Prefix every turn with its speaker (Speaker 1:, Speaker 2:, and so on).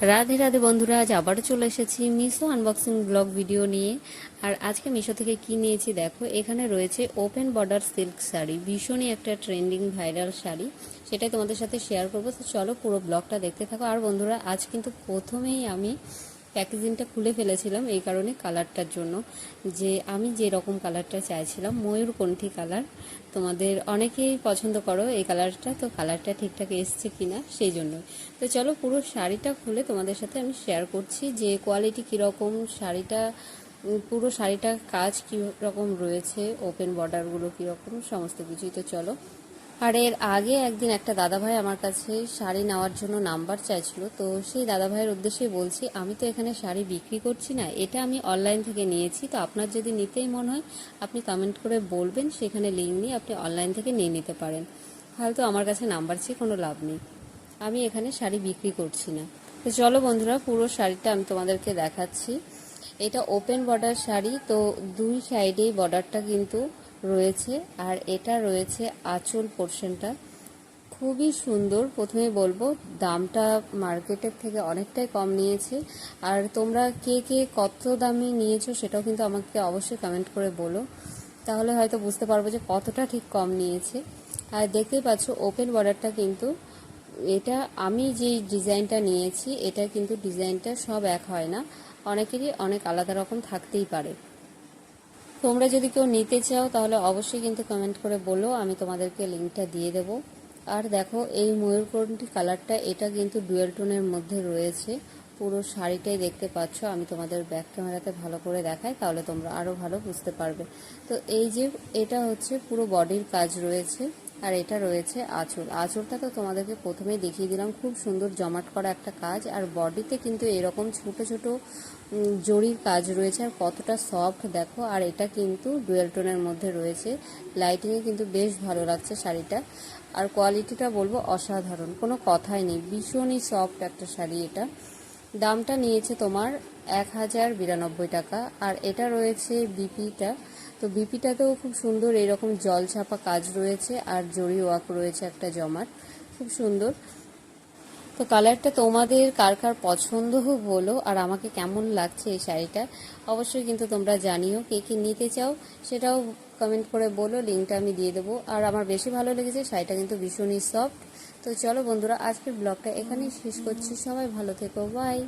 Speaker 1: রাধে রাধে বন্ধুরা, আজ আবারও চলে এসেছি মিশো আনবক্সিং ব্লগ ভিডিও নিয়ে। আর আজকে মিশো থেকে কি নিয়েছি দেখো, এখানে রয়েছে ওপেন বর্ডার সিল্ক শাড়ি, ভীষণই একটা ট্রেন্ডিং ভাইরাল শাড়ি। সেটাই তোমাদের সাথে শেয়ার করব। তো চলো পুরো ব্লগটা দেখতে থাকো। আর বন্ধুরা, আজ কিন্তু প্রথমেই আমি প্যাকেজিংটা খুলে ফেলেছিলাম এই কারণে কালারটার জন্য। যে আমি যে রকম কালারটা চাইছিলাম ময়ূরকণ্ঠী কালার। তোমাদের অনেকেই পছন্দ করো এই কালারটা, তো কালারটা ঠিকঠাক এসছে কিনা সেই জন্য তো চলো পুরো শাড়িটা খুলে তোমাদের সাথে আমি শেয়ার করছি যে কোয়ালিটি কীরকম শাড়িটা পুরো শাড়িটার কাজ কী রকম রয়েছে ওপেন বর্ডারগুলো কীরকম, সমস্ত কিছুই। তো চলো আর এর আগে একদিন একটা দাদাভাই আমার কাছে শাড়ি নেওয়ার জন্য নাম্বার চাইছিল, তো সেই দাদাভাইয়ের উদ্দেশ্যে বলছি, আমি তো এখানে শাড়ি বিক্রি করছি না, এটা আমি অনলাইন থেকে নিয়েছি, তো আপনার যদি নিতেই মনে হয়, আপনি কমেন্ট করে বলবেন, সেখানে লিঙ্ক নিয়ে আপনি অনলাইন থেকে নিয়ে নিতে পারেন। হয়তো আমার কাছে নাম্বার চেয়ে কোনো লাভ নেই, আমি এখানে শাড়ি বিক্রি করছি না। তো চলো বন্ধুরা, পুরো শাড়িটা আমি তোমাদেরকে দেখাচ্ছি। এটা ওপেন বর্ডার শাড়ি, তো দুই সাইডেই বর্ডারটা কিন্তু রয়েছে, আর এটা রয়েছে আঁচল পোর্শনটা খুবই সুন্দর, প্রথমে বলব, দামটা মার্কেটের থেকে অনেকটাই কম নিয়েছে। আর তোমরা কে কে কত দামে নিয়েছো সেটাও কিন্তু আমাকে অবশ্যই কমেন্ট করে বলো। তাহলে হয়তো বুঝতে পারব যে কতটা ঠিক কম নিয়েছে। আর দেখতেই পাচ্ছ ওপেন বর্ডারটা কিন্তু, এটা আমি যে ডিজাইনটা নিয়েছি, এটা কিন্তু ডিজাইনটা সব এক হয় না। অনেকেরই অনেক আলাদা রকম থাকতেই পারে। তোমরা যদি কেউ নিতে চাও, তাহলে অবশ্যই কিন্তু কমেন্ট করে বলো, আমি তোমাদেরকে লিঙ্কটা দিয়ে দেব। আর দেখো, এই ময়ূরকণ্ঠী কালারটা এটা কিন্তু ডুয়েল টোনের মধ্যে রয়েছে। পুরো শাড়িটাই দেখতে পাচ্ছ। আমি তোমাদের ব্যাক ক্যামেরাতে ভালো করে দেখাই, তাহলে তোমরা আরও ভালো বুঝতে পারবে। তো এই যে, এটা হচ্ছে পুরো বডির কাজ রয়েছে, আর এটা রয়েছে আঁচল। আঁচলটা তো তোমাদেরকে প্রথমেই দেখিয়ে দিলাম, খুব সুন্দর জমাট করা একটা কাজ, আর বডিতে কিন্তু এরকম ছোট ছোট জরির কাজ রয়েছে, আর কতটা সফট দেখো, আর এটা কিন্তু ডুয়েল টোনের মধ্যে রয়েছে। লাইটিংয়ে কিন্তু বেশ ভালো লাগছে শাড়িটা। আর কোয়ালিটিটা বলব অসাধারণ, কোনো কথাই নেই, ভীষণই সফট একটা শাড়ি এটা। দামটা নিয়েছে তোমার এক হাজার বিরানব্বই টাকা, আর এটা রয়েছে বিপিটা। তো বিপিটাতেও খুব সুন্দর এইরকম জল ছাপা কাজ রয়েছে, আর জরি ওয়াক রয়েছে একটা জমাট। খুব সুন্দর। তো কালারটা তোমাদের কার কার পছন্দ হোক বলো আর আমাকে কেমন লাগছে এই শাড়িটা, অবশ্যই কিন্তু তোমরা জানিও কে কি নিতে চাও, সেটাও কমেন্ট করে বলো, লিঙ্কটা আমি দিয়ে দেবো। আর আমার বেশি ভালো লেগেছে শাড়িটা কিন্তু ভীষণই সফট তো চলো বন্ধুরা আজকের ব্লগটা এখানেই শেষ করছি। সবাই ভালো থেকো বাই